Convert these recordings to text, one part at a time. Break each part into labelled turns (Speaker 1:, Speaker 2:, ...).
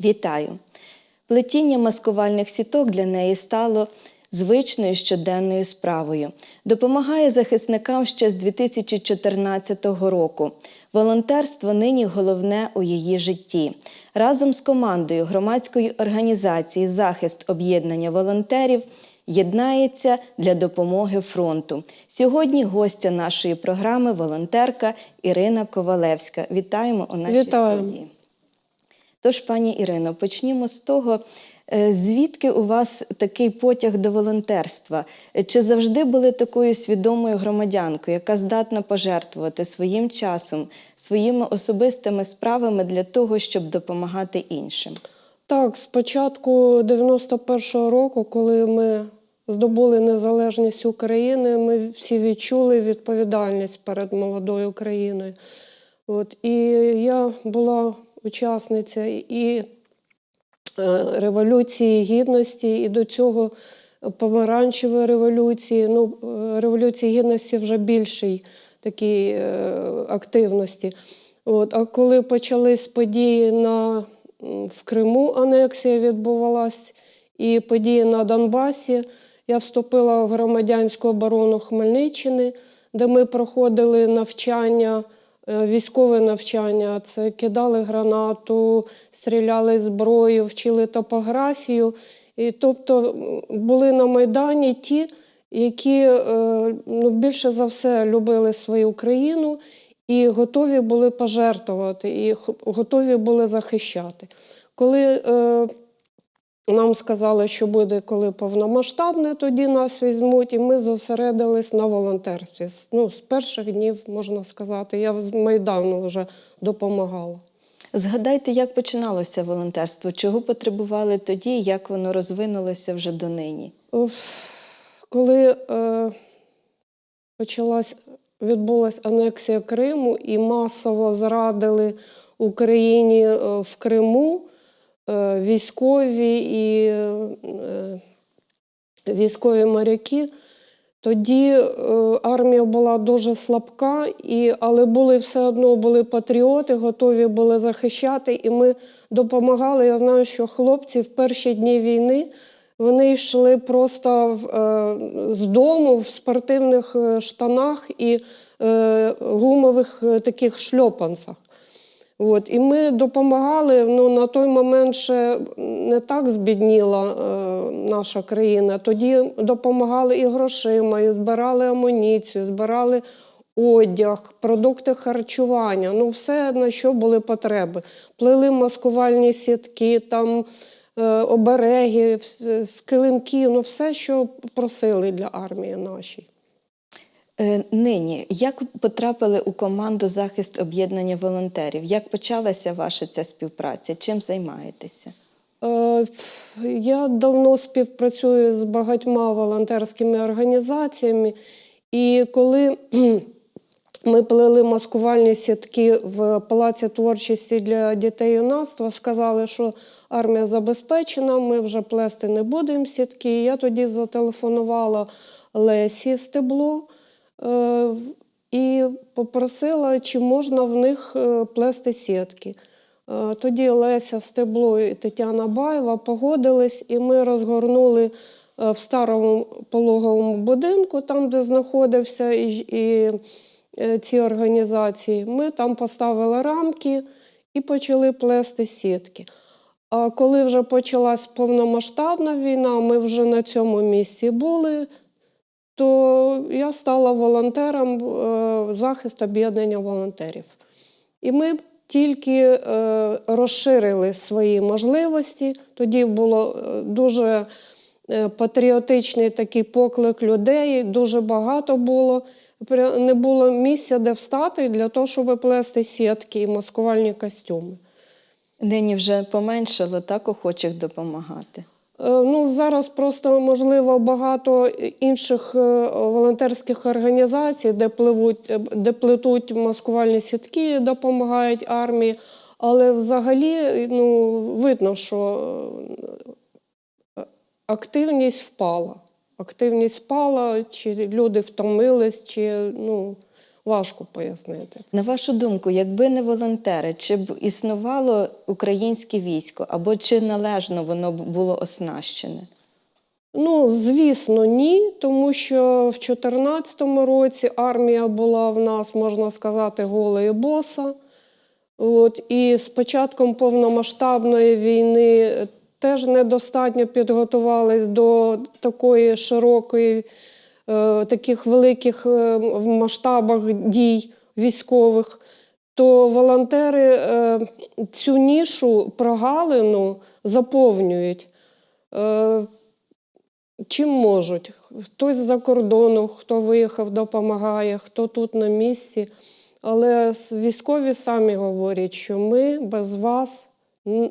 Speaker 1: Вітаю! Плетіння маскувальних сіток для неї стало звичною щоденною справою. Допомагає захисникам ще з 2014 року. Волонтерство нині головне у її житті. Разом з командою громадської організації Захист об'єднання волонтерів єднається для допомоги фронту. Сьогодні гостя нашої програми волонтерка Ірина Ковалевська. Вітаємо у нашій
Speaker 2: Вітаю.
Speaker 1: студії. Тож, пані Ірино, почнімо з того, е, звідки у вас такий потяг до волонтерства? Чи завжди були такою свідомою громадянкою, яка здатна пожертвувати своїм часом, своїми особистими справами для того, щоб допомагати іншим?
Speaker 2: Так, з початку 91-го року, коли ми здобули незалежність України, ми всі відчули відповідальність перед молодою Україною. От, і я була учасниця і е, Революції Гідності, і до цього помаранчевої революції. Ну, е, Революції Гідності вже більшій такій е, активності. От, а коли почались події на, в Криму, анексія відбувалась, і події на Донбасі, я вступила в громадянську оборону Хмельниччини, де ми проходили навчання, військове навчання. Це кидали гранату, стріляли зброю, вчили топографію. І, тобто були на Майдані ті, які е, ну, більше за все любили свою країну і готові були пожертвувати, і готові були захищати. Коли е, нам сказали, що буде коли повномасштабне, тоді нас візьмуть, і ми зосередились на волонтерстві. Ну, з перших днів, можна сказати, я з Майдану вже допомагала.
Speaker 1: Згадайте, як починалося волонтерство, чого потребували тоді, як воно розвинулося вже донині?
Speaker 2: Коли е, почалась, відбулася анексія Криму і масово зрадили Україні е, в Криму військові і е, військові моряки, тоді е, армія була дуже слабка, і, але були все одно були патріоти, готові були захищати, і ми допомагали. Я знаю, що хлопці в перші дні війни. Вони йшли просто е, з дому в спортивних е, штанах і е, гумових е, таких шльопанцях. От. І ми допомагали. Ну, на той момент ще не так збідніла е, наша країна. Тоді допомагали і грошима, і збирали амуніцію, збирали одяг, продукти харчування. Ну, все, на що були потреби. Плели маскувальні сітки, там, е, обереги, в- в килимки, ну, все, що просили для армії нашої.
Speaker 1: Е, Нині, як потрапили у команду захист об'єднання волонтерів? Як почалася ваша ця співпраця? Чим займаєтеся?
Speaker 2: Е, Я давно співпрацюю з багатьма волонтерськими організаціями, і коли ми плели маскувальні сітки в Палаці творчості для дітей юнацтва, сказали, що армія забезпечена, ми вже плести не будемо сітки. Я тоді зателефонувала Лесі Стебло і попросила, чи можна в них е, плести сітки. Е, Тоді Леся Стебло і Тетяна Баєва погодились, і ми розгорнули е, в старому пологовому будинку, там, де знаходився і, і е, ці організації. Ми там поставили рамки і почали плести сітки. А коли вже почалась повномасштабна війна, ми вже на цьому місці були, то я стала волонтером е, захист об'єднання волонтерів. І ми тільки е, розширили свої можливості. Тоді було е, дуже патріотичний такий поклик людей, дуже багато було. Не було місця, де встати для того, щоб плести сітки і маскувальні костюми.
Speaker 1: Нині вже поменшало так охочих допомагати.
Speaker 2: Е, Ну, зараз просто можливо багато інших е, волонтерських організацій, де пливуть, е, де плетуть маскувальні сітки, допомагають армії. Але взагалі ну, видно, що активність впала. Активність впала, чи люди втомились, чи ну, Важко пояснити.
Speaker 1: На вашу думку, якби не волонтери, чи б існувало українське військо, або чи належно воно було оснащене?
Speaker 2: Ну, звісно, ні, тому що в 2014 році армія була в нас, можна сказати, гола і боса. От, і з початком повномасштабної війни теж недостатньо підготувались до такої широкої, таких великих е, масштабах дій військових. То волонтери е, цю нішу прогалину заповнюють. Е, чим можуть. Хтось з-за кордону, хто виїхав, допомагає, хто тут на місці. Але військові самі говорять, що ми без вас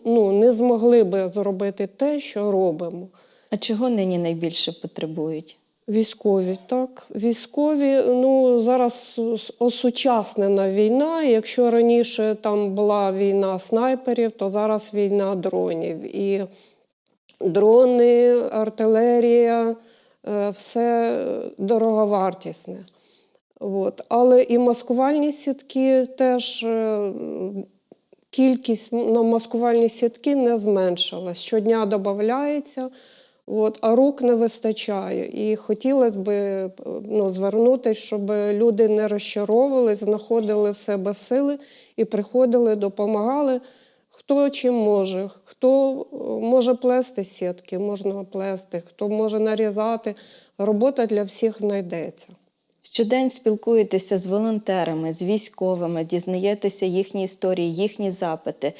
Speaker 2: ну, не змогли би зробити те, що робимо.
Speaker 1: А чого нині найбільше потребують?
Speaker 2: Військові, так. Військові, ну зараз осучаснена війна. Якщо раніше там була війна снайперів, то зараз війна дронів. І дрони, артилерія, е, все дороговартісне. От. Але і маскувальні сітки теж е, кількість на маскувальні сітки не зменшилась. Щодня додається, от, а рук не вистачає. І хотілося б ну, звернутися, щоб люди не розчаровували, знаходили в себе сили і приходили, допомагали. Хто чим може, хто е, може плести сітки, можна плести, хто може нарізати. Робота для всіх знайдеться.
Speaker 1: Щодень спілкуєтеся з волонтерами, з військовими, дізнаєтеся їхні історії, їхні запити.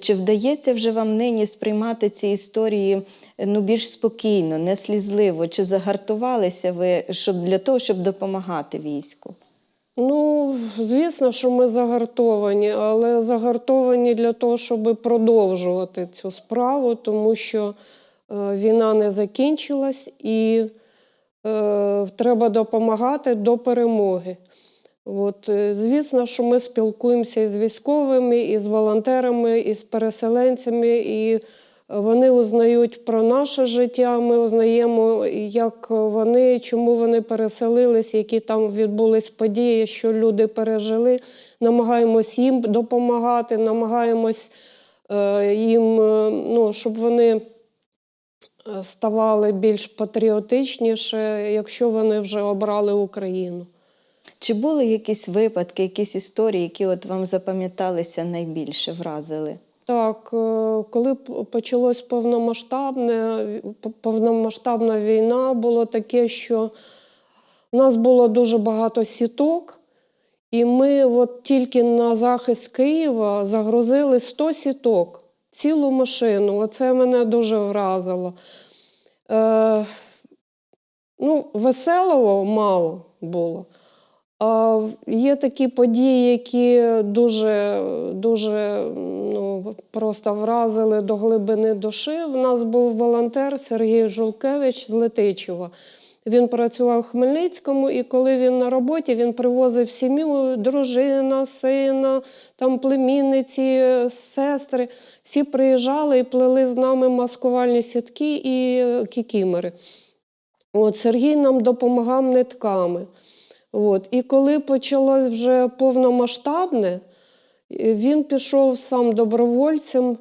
Speaker 1: Чи вдається вже вам нині сприймати ці історії ну, більш спокійно, не слізливо? Чи загартувалися ви щоб, для того, щоб допомагати війську?
Speaker 2: Ну, звісно, що ми загартовані, але загартовані для того, щоб продовжувати цю справу, тому що е, війна не закінчилась і треба допомагати до перемоги. От, е, звісно, що ми спілкуємося і з військовими, і з волонтерами, і з переселенцями, і вони узнають про наше життя. Ми узнаємо, як вони, чому вони переселились, які там відбулись події, що люди пережили. Намагаємось їм допомагати, намагаємось е, їм, е, ну, щоб вони е, ставали більш патріотичніше, якщо вони вже обрали Україну.
Speaker 1: Чи були якісь випадки, якісь історії, які от вам запам'яталися найбільше, вразили?
Speaker 2: Так, е, коли почалось повномасштабне, повномасштабна війна, було таке, що у нас було дуже багато сіток, і ми от тільки на захист Києва загрузили 100 сіток, цілу машину. Оце мене дуже вразило. Е, ну, веселого мало було. А є такі події, які дуже, дуже ну, просто вразили до глибини душі. В нас був волонтер Сергій Жулкевич з Летичева. Він працював в Хмельницькому, і коли він на роботі, він привозив сім'ю, дружина, сина, там племінниці, сестри. Всі приїжджали і плели з нами маскувальні сітки і кікімери. От Сергій нам допомагав нитками. От. І коли почалось вже повномасштабне, він пішов сам добровольцем.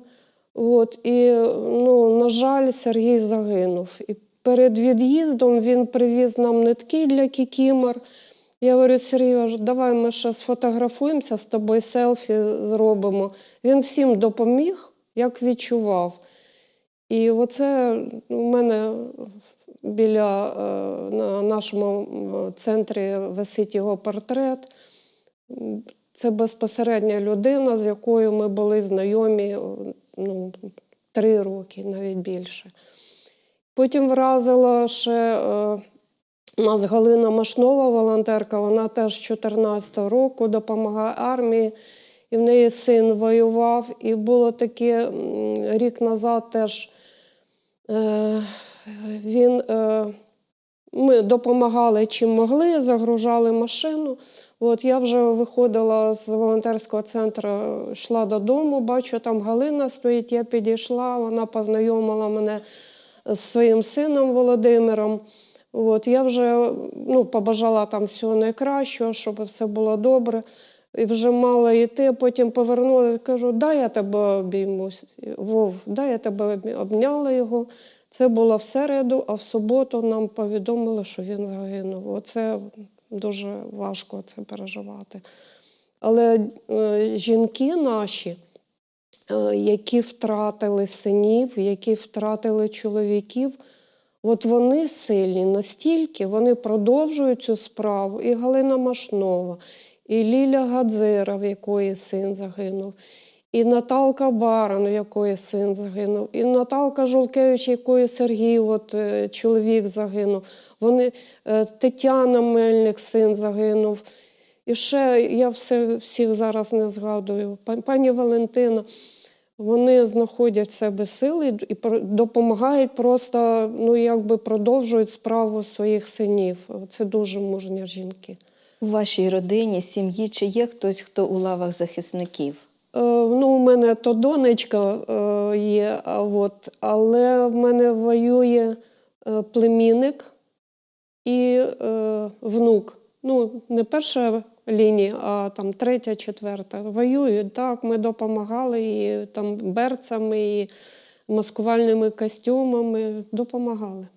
Speaker 2: От, і, ну, на жаль, Сергій загинув. І перед від'їздом він привіз нам нитки для кікімор. Я говорю, Сергій, давай ми ще сфотографуємося з тобою, селфі зробимо. Він всім допоміг, як відчував. І оце у мене біля е, на нашому центрі висить його портрет. Це безпосередня людина, з якою ми були знайомі ну, три роки, навіть більше. Потім вразила ще е, нас Галина Машнова, волонтерка, вона теж з 14 року допомагає армії. І в неї син воював. І було таке рік назад теж е, він, е, ми допомагали чим могли, загружали машину. От я вже виходила з волонтерського центру, йшла додому, бачу, там Галина стоїть, я підійшла, вона познайомила мене з своїм сином Володимиром. От, я вже ну, побажала там всього найкращого, щоб все було добре. І вже мала йти, потім повернулася, кажу, дай я тебе обіймусь. Вов, дай я тебе обняла його. Це було в середу, а в суботу нам повідомили, що він загинув. Оце дуже важко це переживати. Але е, жінки наші, які втратили синів, які втратили чоловіків, от вони сильні настільки, вони продовжують цю справу. І Галина Машнова, і Ліля Гадзира, в якої син загинув, і Наталка Баран, в якої син загинув, і Наталка Жолкевич, якої Сергій, от, е, чоловік загинув. Вони, е, Тетяна Мельник, син загинув. І ще я все, всіх зараз не згадую. Пані Валентина, вони знаходять в себе сили і- допомагають просто, ну якби продовжують справу своїх синів. Це дуже мужні жінки.
Speaker 1: У вашій родині, сім'ї, чи є хтось, хто у лавах захисників?
Speaker 2: Е, ну, у мене то донечка е, є, а от, але в мене воює е, племінник і е, внук. Ну, не перша лінія, а там третя, четверта. Воюють. Так, ми допомагали і там берцями, і маскувальними костюмами допомагали.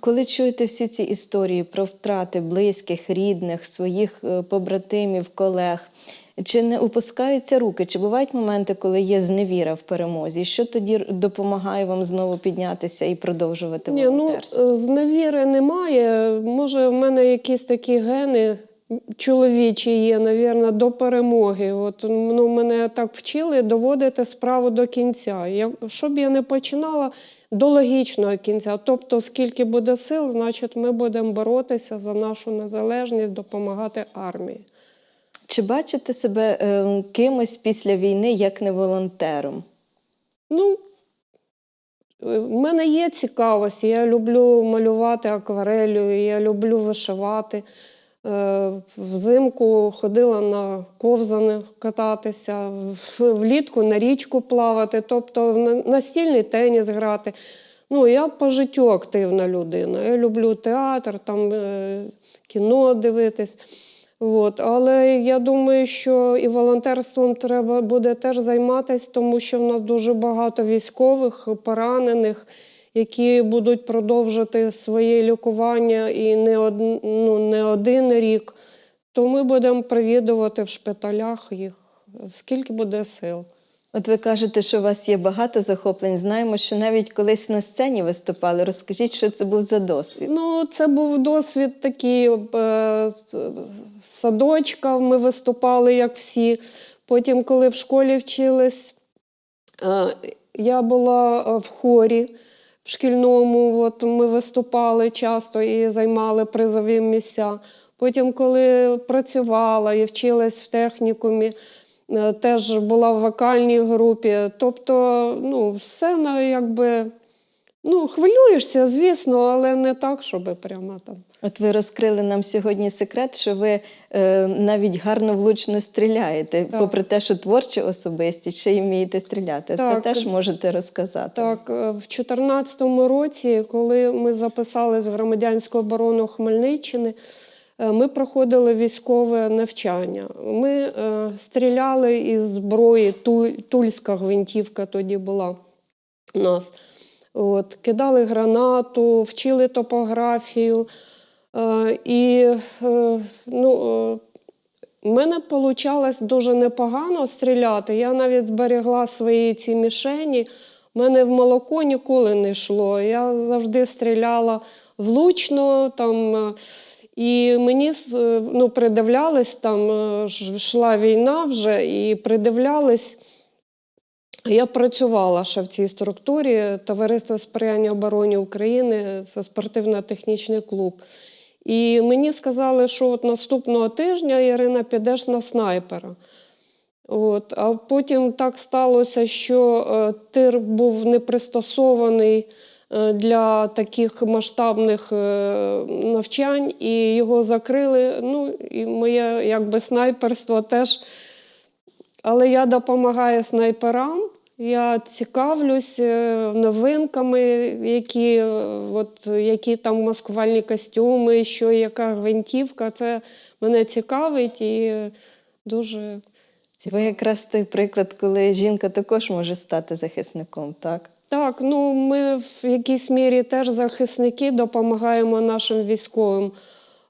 Speaker 1: Коли чуєте всі ці історії про втрати близьких, рідних, своїх е, побратимів, колег, чи не опускаються руки? Чи бувають моменти, коли є зневіра в перемозі? Що тоді допомагає вам знову піднятися і продовжувати
Speaker 2: Ні, ну,
Speaker 1: волонтерство?
Speaker 2: е, зневіри немає. Може, в мене якісь такі гени чоловічі є, навірно, до перемоги. От, ну, мене так вчили доводити справу до кінця. Я, що б я не починала, до логічного кінця. Тобто, скільки буде сил, значить, ми будемо боротися за нашу незалежність, допомагати армії.
Speaker 1: Чи бачите себе е, кимось після війни, як не волонтером?
Speaker 2: Ну, е, в мене є цікавість. Я люблю малювати акварелью, я люблю вишивати. Е, Взимку ходила на ковзани кататися, влітку на річку плавати, тобто настільний теніс грати. Ну, я по життю активна людина. Я люблю театр, там, е, кіно дивитись. От. Але я думаю, що і волонтерством треба буде теж займатися, тому що в нас дуже багато військових, поранених, які будуть продовжити своє лікування і не, од... ну, не один рік. То ми будемо привідувати в шпиталях їх, скільки буде сил.
Speaker 1: От ви кажете, що у вас є багато захоплень. Знаємо, що навіть колись на сцені виступали. Розкажіть, що це був за досвід?
Speaker 2: Ну, це був досвід такий е, садочка. Ми виступали, як всі. Потім, коли в школі вчились, е, я була е, в хорі в шкільному. От ми виступали часто і займали призові місця. Потім, коли працювала і вчилась в технікумі, е, теж була в вокальній групі. Тобто, ну, все на якби. Ну, хвилюєшся, звісно, але не так, щоб прямо там.
Speaker 1: От ви розкрили нам сьогодні секрет, що ви е, навіть гарно влучно стріляєте,
Speaker 2: Так.
Speaker 1: попри те, що творчі особисті, ще й вмієте стріляти.
Speaker 2: Так.
Speaker 1: Це теж можете розказати.
Speaker 2: Так, е, в 2014 році, коли ми записали з громадянську оборону Хмельниччини, е, ми проходили військове навчання. Ми е, стріляли із зброї, туль, тульська гвинтівка тоді була у нас. От, кидали гранату, вчили топографію. Е, і е, ну, е, в мене вийшло дуже непогано стріляти. Я навіть зберегла свої ці мішені. У мене в молоко ніколи не йшло. Я завжди стріляла влучно. Там, е, і мені е, ну, придивлялись, там йшла війна вже, і придивлялись. Я працювала ще в цій структурі Товариство сприяння обороні України, це спортивно-технічний клуб. І мені сказали, що от наступного тижня Ірина підеш на снайпера. От, а потім так сталося, що е, тир був не пристосований е, для таких масштабних е, навчань, і його закрили. Ну, і моє якби снайперство теж. Але я допомагаю снайперам. Я цікавлюсь е, новинками, які, е, от, які там маскувальні костюми, що яка гвинтівка. Це мене цікавить і дуже
Speaker 1: Ви якраз той приклад, коли жінка також може стати захисником, так?
Speaker 2: Так, ну ми в якійсь мірі теж захисники допомагаємо нашим військовим.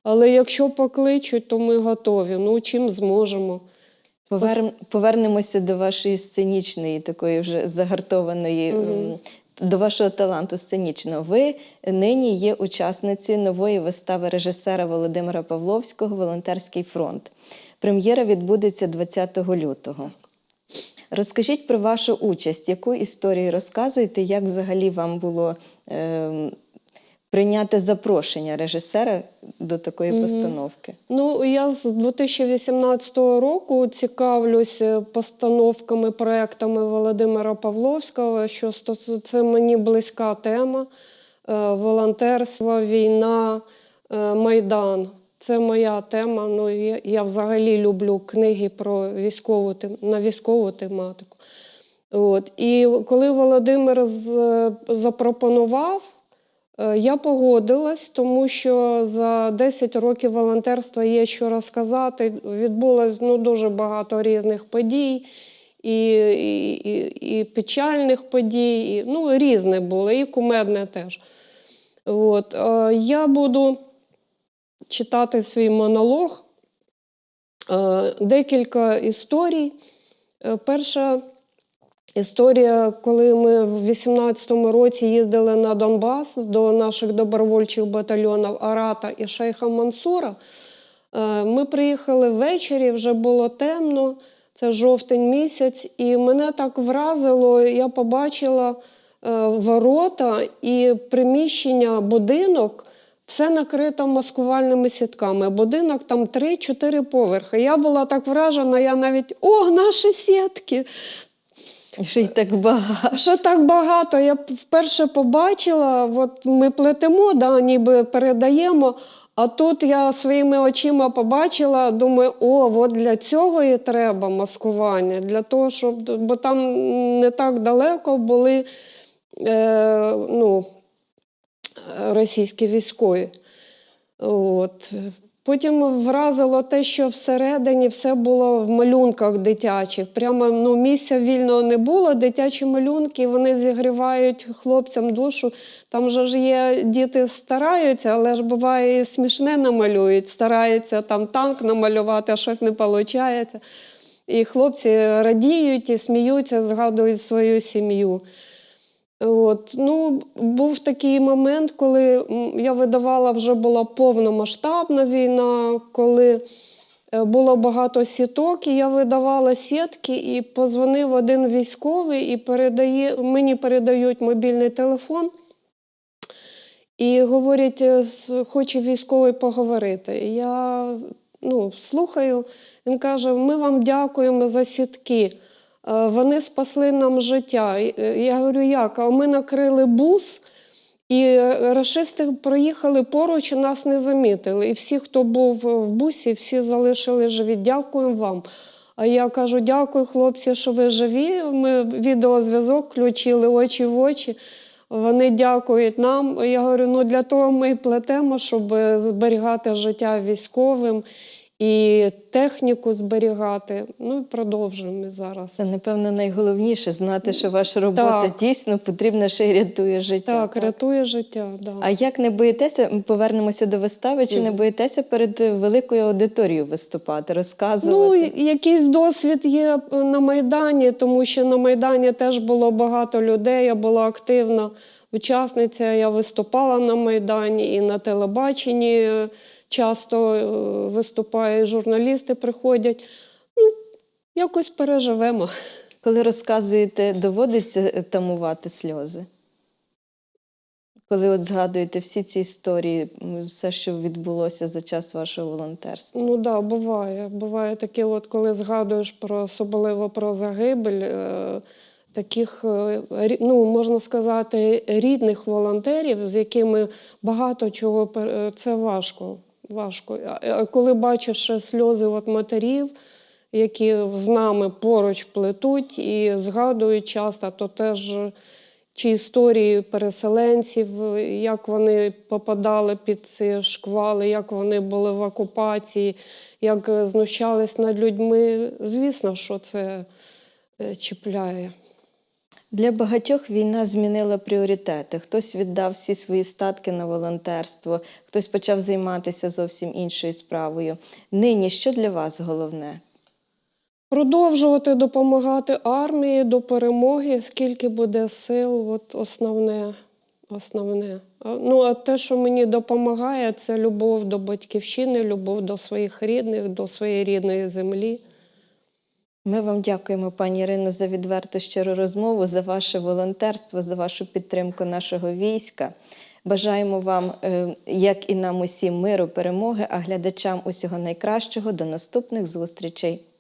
Speaker 2: Але якщо покличуть, то ми готові. Ну, чим зможемо.
Speaker 1: Повер... Повернемося до вашої сценічної, такої вже загартованої, м, до вашого таланту сценічного. Ви нині є учасницею нової вистави режисера Володимира Павловського Волонтерський фронт. Прем'єра відбудеться 20 лютого. Розкажіть про вашу участь, яку історію розказуєте, як взагалі вам було ем, прийняти запрошення режисера до такої
Speaker 2: Мгм.
Speaker 1: постановки?
Speaker 2: Ну, я з 2018 року цікавлюсь е, постановками, проектами Володимира Павловського, що це мені близька тема. Е, Волонтерство, війна, е, Майдан. Це моя тема. Ну, я, я взагалі люблю книги про військову на військову тематику. От. І коли Володимир запропонував, Я погодилась, тому що за 10 років волонтерства є що розказати. Відбулось ну, дуже багато різних подій, і, і, і, і печальних подій, і, ну, різне було, і кумедне теж. От. е, Я буду читати свій монолог, Е, декілька історій. Е, Перша Історія, коли ми в 18-му році їздили на Донбас до наших добровольчих батальйонів Арата і Шейха Мансура. е, Ми приїхали ввечері, вже було темно, це жовтень місяць, і мене так вразило, я побачила е, ворота і приміщення, будинок. Все накрито маскувальними сітками. Будинок там 3-4 поверхи. Я була так вражена, я навіть о, наші сітки!
Speaker 1: Ще й так багато.
Speaker 2: Що так багато? Я вперше побачила, от ми плетемо, да, ніби передаємо. А тут я своїми очима побачила, думаю, о, от для цього і треба маскування, для того, щоб бо там не так далеко були е, ну, російські військові. От. Потім вразило те, що всередині все було в малюнках дитячих. Прямо ну, місця вільного не було. Дитячі малюнки вони зігрівають хлопцям душу. Там же ж є діти стараються, але ж буває і смішне намалюють, стараються там танк намалювати, а щось не виходить. І хлопці радіють і сміються, згадують свою сім'ю. От, ну, був такий момент, коли я видавала, вже була повномасштабна війна, коли е, було багато сіток, і я видавала сітки, і позвонив один військовий і передає, мені передають мобільний телефон. І говорять, е, хоче військовий поговорити. Я ну, слухаю, він каже: ми вам дякуємо за сітки. Е, Вони спасли нам життя. Е, Я говорю, як? А ми накрили бус, і е, рашисти проїхали поруч і нас не замітили. І всі, хто був в бусі, всі залишили живі. Дякуємо вам. А я кажу: дякую, хлопці, що ви живі. Ми відеозв'язок включили очі в очі. Вони дякують нам. Я говорю, ну для того ми і плетемо, щоб зберігати життя військовим і техніку зберігати. Ну і продовжуємо зараз.
Speaker 1: Це, напевно, найголовніше знати, що ваша робота
Speaker 2: Так.
Speaker 1: дійсно потрібна ще й рятує життя.
Speaker 2: Так, рятує життя. Да.
Speaker 1: А як не боїтеся, ми повернемося до вистави, чи не боїтеся перед великою аудиторією виступати,
Speaker 2: Ну,
Speaker 1: розказувати?
Speaker 2: і- якийсь досвід є е, на Майдані, тому що на Майдані теж було багато людей. Я була активна учасниця. Я виступала на Майдані і на телебаченні часто е, виступаю, і журналісти приходять. Ну, якось переживемо.
Speaker 1: Коли розказуєте, доводиться е, тамувати сльози? Коли от згадуєте всі ці історії, все, що відбулося за час вашого волонтерства?
Speaker 2: Ну так, да, буває. Буває таке, от коли згадуєш про особливо про загибель е, таких, ну можна сказати, рідних волонтерів, з якими багато чого це важко. Важко. А коли бачиш сльози от матерів, які з нами поруч плетуть і згадують часто, то теж чи історії переселенців, як вони попадали під ці шквали, як вони були в окупації, як е, знущались над людьми. Звісно, що це е, чіпляє.
Speaker 1: Для багатьох війна змінила пріоритети. Хтось віддав всі свої статки на волонтерство, хтось почав займатися зовсім іншою справою. Нині що для вас головне?
Speaker 2: Продовжувати допомагати армії до перемоги, скільки буде сил, от основне. Основне. Ну, а те, що мені допомагає, це любов до батьківщини, любов до своїх рідних, до своєї рідної землі.
Speaker 1: Ми вам дякуємо, пані Ірино, за відверту щиру розмову, за ваше волонтерство, за вашу підтримку нашого війська. Бажаємо вам, е, як і нам усім, миру, перемоги, а глядачам усього найкращого. До наступних зустрічей.